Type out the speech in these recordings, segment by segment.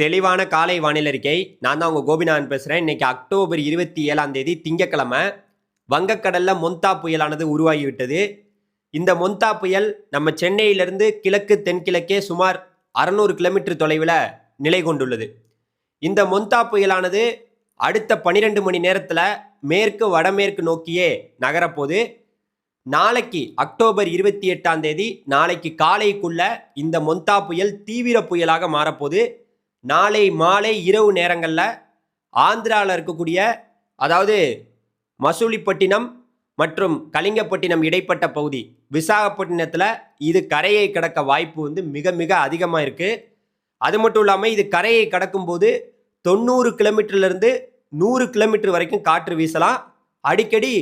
தெளிவான காலை வானிலை அறிக்கை. நான் தான் உங்கள் கோபிநாதன் பேசுகிறேன் இன்னைக்கு அக்டோபர் இருபத்தி ஏழாம் தேதி திங்கக்கிழமை வங்கக்கடலில் மொந்தா புயலானது உருவாகிவிட்டது இந்த மொந்தா புயல் நம்ம சென்னையிலிருந்து கிழக்கு தென்கிழக்கே சுமார் அறநூறு கிலோமீட்டர் தொலைவில் நிலை கொண்டுள்ளது. இந்த மொந்தா புயலானது அடுத்த பனிரெண்டு மணி நேரத்தில் மேற்கு வடமேற்கு நோக்கியே நகரப்போது நாளைக்கு அக்டோபர் இருபத்தி எட்டாம் தேதி நாளைக்கு காலைக்குள்ள இந்த மொந்தா புயல் தீவிர புயலாக மாறப்போகுது. நாளை மாலை இரவு நேரங்களில் ஆந்திராவில் இருக்கக்கூடிய அதாவது மசூலிப்பட்டினம் மற்றும் கலிங்கப்பட்டினம் இடைப்பட்ட பகுதி விசாகப்பட்டினத்தில் இது கரையை கடக்க வாய்ப்பு வந்து மிக மிக அதிகமாக இருக்குது அது மட்டும் இல்லாமல் இது கரையை கடக்கும்போது தொண்ணூறு கிலோமீட்டர்லேருந்து நூறு கிலோமீட்டர் வரைக்கும் காற்று வீசலாம். அடிக்கடி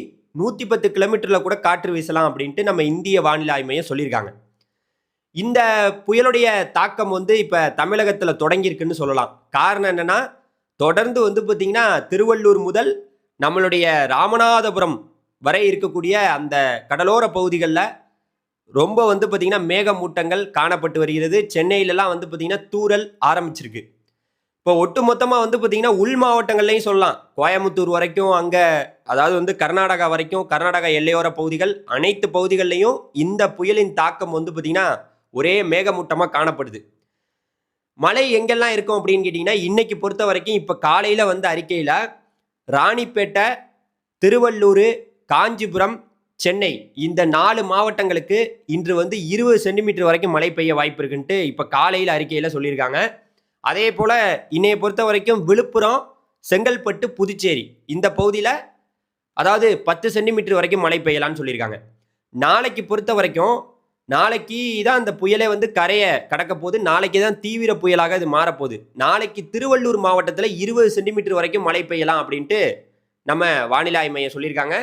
நூற்றி பத்து கிலோமீட்டரில் கூட காற்று வீசலாம் அப்படின்ட்டு நம்ம இந்திய வானிலை ஆய்மையை சொல்லியிருக்காங்க. இந்த புயலுடைய தாக்கம் வந்து இப்போ தமிழகத்தில் தொடங்கியிருக்குன்னு சொல்லலாம். காரணம் என்னென்னா தொடர்ந்து வந்து பார்த்திங்கன்னா திருவள்ளூர் முதல் நம்மளுடைய ராமநாதபுரம் வரை இருக்கக்கூடிய அந்த கடலோர பகுதிகளில் ரொம்ப வந்து பார்த்திங்கன்னா மேகமூட்டங்கள் காணப்பட்டு வருகிறது. சென்னையிலலாம் வந்து பார்த்திங்கன்னா தூரல் ஆரம்பிச்சிருக்கு. இப்போ ஒட்டுமொத்தமாக வந்து பார்த்திங்கன்னா உள் மாவட்டங்கள்லையும் சொல்லலாம். கோயம்புத்தூர் வரைக்கும் அங்கே அதாவது வந்து கர்நாடகா வரைக்கும் கர்நாடகா எல்லையோர பகுதிகள் அனைத்து பகுதிகள்லையும் இந்த புயலின் தாக்கம் வந்து பார்த்திங்கன்னா ஒரே மேகமூட்டமாக காணப்படுது. மழை எங்கெல்லாம் இருக்கும் அப்படின்னு கேட்டிங்கன்னா இன்னைக்கு பொறுத்த வரைக்கும் இப்போ காலையில் வந்த அறிக்கையில் ராணிப்பேட்டை திருவள்ளூர் காஞ்சிபுரம் சென்னை இந்த நாலு மாவட்டங்களுக்கு இன்று வந்து இருபது சென்டிமீட்டர் வரைக்கும் மழை பெய்ய வாய்ப்பு இருக்குன்ட்டு இப்போ காலையில் அறிக்கையில் சொல்லியிருக்காங்க. அதே போல் இன்னைய பொறுத்த வரைக்கும் விழுப்புரம் செங்கல்பட்டு புதுச்சேரி இந்த பகுதியில் அதாவது பத்து சென்டிமீட்டர் வரைக்கும் மழை பெய்யலாம்னு சொல்லியிருக்காங்க. நாளைக்கு பொறுத்த வரைக்கும் நாளைக்கு தான் அந்த புயலே வந்து கரையை கடக்க போகுது நாளைக்கு தான் தீவிர புயலாக இது மாறப்போகுது. நாளைக்கு திருவள்ளூர் மாவட்டத்தில் இருபது சென்டிமீட்டர் வரைக்கும் மழை பெய்யலாம் அப்படின்ட்டு நம்ம வானிலை மையம் சொல்லியிருக்காங்க.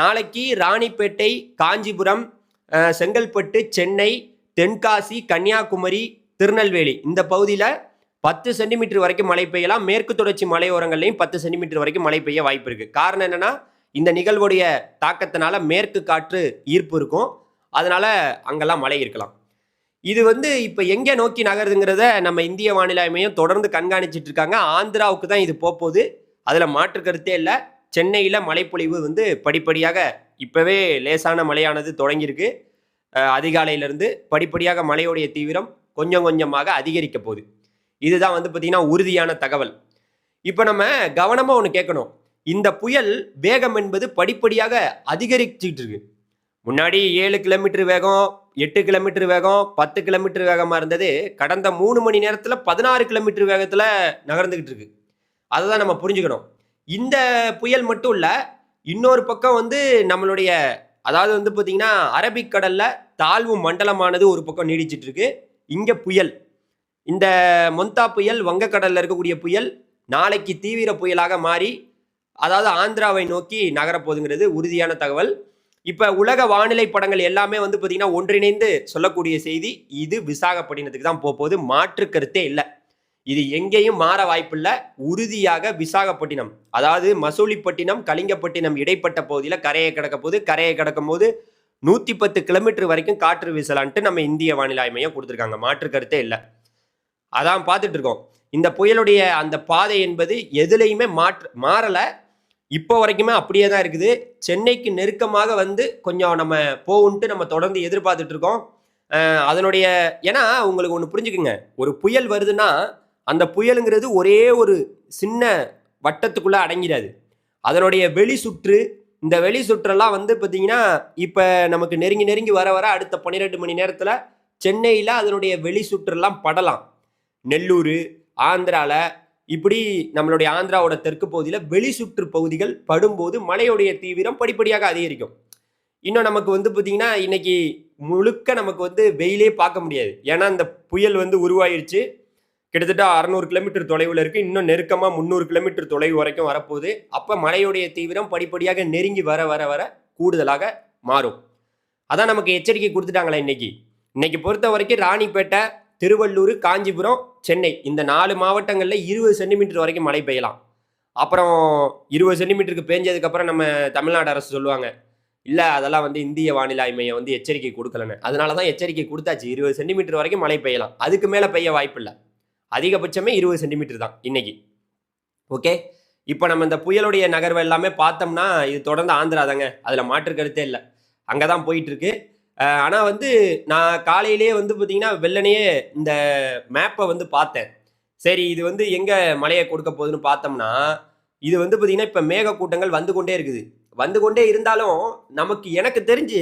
நாளைக்கு ராணிப்பேட்டை காஞ்சிபுரம் செங்கல்பட்டு சென்னை தென்காசி கன்னியாகுமரி திருநெல்வேலி இந்த பகுதியில் பத்து சென்டிமீட்டர் வரைக்கும் மழை பெய்யலாம். மேற்கு தொடர்ச்சி மலையோரங்கள்லையும் பத்து சென்டிமீட்டர் வரைக்கும் மழை பெய்ய வாய்ப்பு இருக்குது காரணம் என்னென்னா இந்த நிகழ்வுடைய தாக்கத்தினால மேற்கு காற்று ஈர்ப்பு இருக்கும். அதனால அங்கெல்லாம் மழை இருக்கலாம். இது வந்து இப்போ எங்கே நோக்கி நகருதுங்கிறத நம்ம இந்திய வானிலை மையம் தொடர்ந்து கண்காணிச்சிட்டு இருக்காங்க. ஆந்திராவுக்கு தான் இது போகுது அதில் மாற்று கருத்தே இல்லை. சென்னையில் மழைப்பொழிவு வந்து படிப்படியாக இப்போவே லேசான மழையானது தொடங்கியிருக்கு. அதிகாலையிலேருந்து அதிகாலையிலிருந்து படிப்படியாக மழையுடைய தீவிரம் கொஞ்சம் கொஞ்சமாக அதிகரிக்க போகுது. இதுதான் வந்து பார்த்திங்கன்னா உறுதியான தகவல். இப்போ நம்ம கவனமாக ஒன்று கேட்கணும். இந்த புயல் வேகம் என்பது படிப்படியாக அதிகரிச்சுட்டு இருக்கு. முன்னாடி ஏழு கிலோமீட்டர் வேகம் எட்டு கிலோமீட்டர் வேகம் பத்து கிலோமீட்டர் வேகமாக இருந்தது. கடந்த மூணு மணி நேரத்தில் பதினாறு கிலோமீட்டர் வேகத்தில் நகர்ந்துக்கிட்டு இருக்கு. அதை தான் நம்ம புரிஞ்சுக்கணும். இந்த புயல் மட்டும் இல்லை இன்னொரு பக்கம் வந்து நம்மளுடைய அதாவது வந்து பார்த்திங்கன்னா அரபிக்கடலில் தாழ்வு மண்டலமானது ஒரு பக்கம் நீடிச்சிட்டு இருக்கு. இங்கே புயல். இந்த மொந்தா புயல் வங்கக்கடலில் இருக்கக்கூடிய புயல் நாளைக்கு தீவிர புயலாக மாறி அதாவது ஆந்திராவை நோக்கி நகரப்போகுதுங்கிறது உறுதியான தகவல். இப்போ உலக வானிலை படங்கள் எல்லாமே வந்து பார்த்திங்கன்னா ஒன்றிணைந்து சொல்லக்கூடிய செய்தி இது விசாகப்பட்டினத்துக்கு தான் போக போகுது. மாற்று கருத்தே இல்லை. இது எங்கேயும் மாற வாய்ப்பில்லை. உறுதியாக விசாகப்பட்டினம் அதாவது மசூலிப்பட்டினம் கலிங்கப்பட்டினம் இடைப்பட்ட பகுதியில் கரையை கிடக்க போது கரையை கிடக்கும் போது நூற்றி பத்து கிலோமீட்டர் வரைக்கும் காற்று வீசலான்ட்டு நம்ம இந்திய வானிலை ஆய்வு மையம் கொடுத்துருக்காங்க. மாற்று கருத்தே இல்லை. அதான் பார்த்துட்டு இருக்கோம். இந்த புயலுடைய அந்த பாதை என்பது எதுலேயுமே மாற்று மாறலை. இப்போ வரைக்குமே அப்படியே தான் இருக்குது. சென்னைக்கு நெருக்கமாக வந்து கொஞ்சம் நம்ம போகுன்ட்டு நம்ம தொடர்ந்து எதிர்பார்த்துட்டு இருக்கோம். அதனுடைய ஏன்னா உங்களுக்கு ஒன்று புரிஞ்சுக்குங்க. ஒரு புயல் வருதுன்னா அந்த புயலுங்கிறது ஒரே ஒரு சின்ன வட்டத்துக்குள்ளே அடங்கிடாது. அதனுடைய வெளி சுற்று இந்த வெளி சுற்றெல்லாம் வந்து பார்த்தீங்கன்னா இப்போ நமக்கு நெருங்கி நெருங்கி வர வர அடுத்த பன்னிரெண்டு மணி நேரத்தில் சென்னையில் அதனுடைய வெளி சுற்றெல்லாம் படலாம். நெல்லூர் ஆந்திராவில் இப்படி நம்மளுடைய ஆந்திராவோட தெற்கு பகுதியில் வெளி சுற்று பகுதிகள் படும்போது மழையுடைய தீவிரம் படிப்படியாக அதிகரிக்கும். இன்னும் நமக்கு வந்து பார்த்தீங்கன்னா இன்னைக்கு முழுக்க நமக்கு வந்து வெயிலே பார்க்க முடியாது. ஏன்னா இந்த புயல் வந்து உருவாயிருச்சு. கிட்டத்தட்ட அறநூறு கிலோமீட்டர் தொலைவில் இருக்குது இன்னும் நெருக்கமாக முந்நூறு கிலோமீட்டர் தொலைவு வரைக்கும் வரப்போகுது. அப்போ மழையுடைய தீவிரம் படிப்படியாக நெருங்கி வர வர வர கூடுதலாக மாறும். அதான் நமக்கு எச்சரிக்கை கொடுத்துட்டாங்களே இன்னைக்கு. இன்னைக்கு பொறுத்த வரைக்கும் ராணிப்பேட்டை திருவள்ளூர் காஞ்சிபுரம் சென்னை. இந்த நாலு மாவட்டங்களில் இருபது சென்டிமீட்டர் வரைக்கும் மழை பெய்யலாம். அப்புறம் இருபது சென்டிமீட்டருக்கு பேஞ்சதுக்கப்புறம் நம்ம தமிழ்நாடு அரசு சொல்லுவாங்க இல்லை அதெல்லாம் வந்து இந்திய வானிலை மையம் வந்து எச்சரிக்கை கொடுக்கலன்னு. அதனால தான் எச்சரிக்கை கொடுத்தாச்சு. இருபது சென்டிமீட்டர் வரைக்கும் மழை பெய்யலாம். அதுக்கு மேலே பெய்ய வாய்ப்பில்லை அதிகபட்சமே இருபது சென்டிமீட்டர் தான் இன்னைக்கு. ஓகே? இப்போ நம்ம இந்த புயலுடைய நகர்வு எல்லாமே பார்த்தோம்னா இது தொடர்ந்து ஆந்திரா தாங்க அதில் மாற்று கருத்தே இல்லை. அங்கே தான் போயிட்டுருக்கு ஆனால் வந்து நான் காலையிலேயே வந்து பார்த்தீங்கன்னா வெள்ளனையே இந்த மேப்பை வந்து பார்த்தேன். சரி இது வந்து எங்கே மழையை கொடுக்க போகுதுன்னு பார்த்தோம்னா இது வந்து பார்த்தீங்கன்னா இப்போ மேகக்கூட்டங்கள் வந்து கொண்டே இருக்குது. வந்து கொண்டே இருந்தாலும் நமக்கு எனக்கு தெரிஞ்சு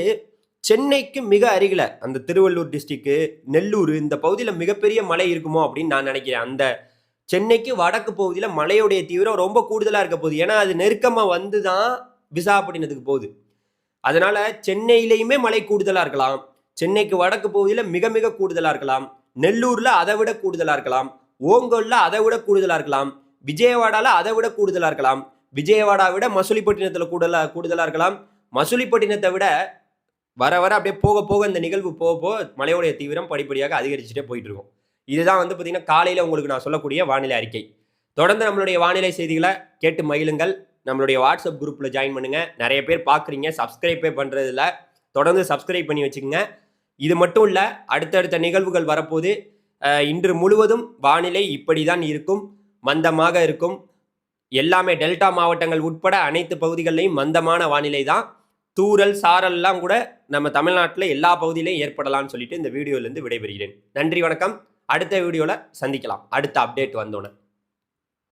சென்னைக்கு மிக அருகில் அந்த திருவள்ளூர் டிஸ்ட்ரிக்கு நெல்லூர் இந்த பகுதியில் மிகப்பெரிய மழை இருக்குமோ அப்படின்னு நான் நினைக்கிறேன். அந்த சென்னைக்கு வடக்கு பகுதியில் மழையுடைய தீவிரம் ரொம்ப கூடுதலாக இருக்க போகுது. ஏன்னா அது நெருக்கமாக வந்து தான் விசாகப்பட்டினத்துக்கு போகுது. அதனால சென்னையிலையுமே மழை கூடுதலாக இருக்கலாம். சென்னைக்கு வடக்கு பகுதியில் மிக மிக கூடுதலாக இருக்கலாம். நெல்லூரில் அதை விட கூடுதலாக இருக்கலாம். ஓங்கோலில் அதை விட கூடுதலாக இருக்கலாம். விஜயவாடாவில் அதை விட கூடுதலாக இருக்கலாம். விஜயவாடா விட மசூலிப்பட்டினத்தில் கூடுதலாக கூடுதலாக இருக்கலாம். மசூலிப்பட்டினத்தை விட வர வர அப்படியே போக போக இந்த நிகழ்வு போக போக மழையோடைய தீவிரம் படிப்படியாக அதிகரிச்சுட்டே போயிட்டு இருக்கும். இதுதான் வந்து பார்த்தீங்கன்னா காலையில் உங்களுக்கு நான் சொல்லக்கூடிய வானிலை அறிக்கை. தொடர்ந்து நம்மளுடைய வானிலை செய்திகளை கேட்டு மகிழுங்கள். நம்மளுடைய வாட்ஸ்அப் குரூப்பில் ஜாயின் பண்ணுங்க. நிறைய பேர் பார்க்குறீங்க சப்ஸ்கிரைப்பே பண்ணுறதில்ல தொடர்ந்து சப்ஸ்கிரைப் பண்ணி வச்சுக்கோங்க. இது மட்டும் இல்லை அடுத்தடுத்த நிகழ்வுகள் வரப்போது இன்று முழுவதும் வானிலை இப்படி தான் இருக்கும். மந்தமாக இருக்கும். எல்லாமே டெல்டா மாவட்டங்கள் உட்பட அனைத்து பகுதிகளிலையும் மந்தமான வானிலை தான். தூரல் சாரல்லாம் கூட நம்ம தமிழ்நாட்டில் எல்லா பகுதியிலையும் ஏற்படலாம்னு சொல்லிட்டு இந்த வீடியோலேருந்து விடைபெறுகிறேன். நன்றி வணக்கம். அடுத்த வீடியோவில் சந்திக்கலாம். அடுத்த அப்டேட் வந்தோன்னே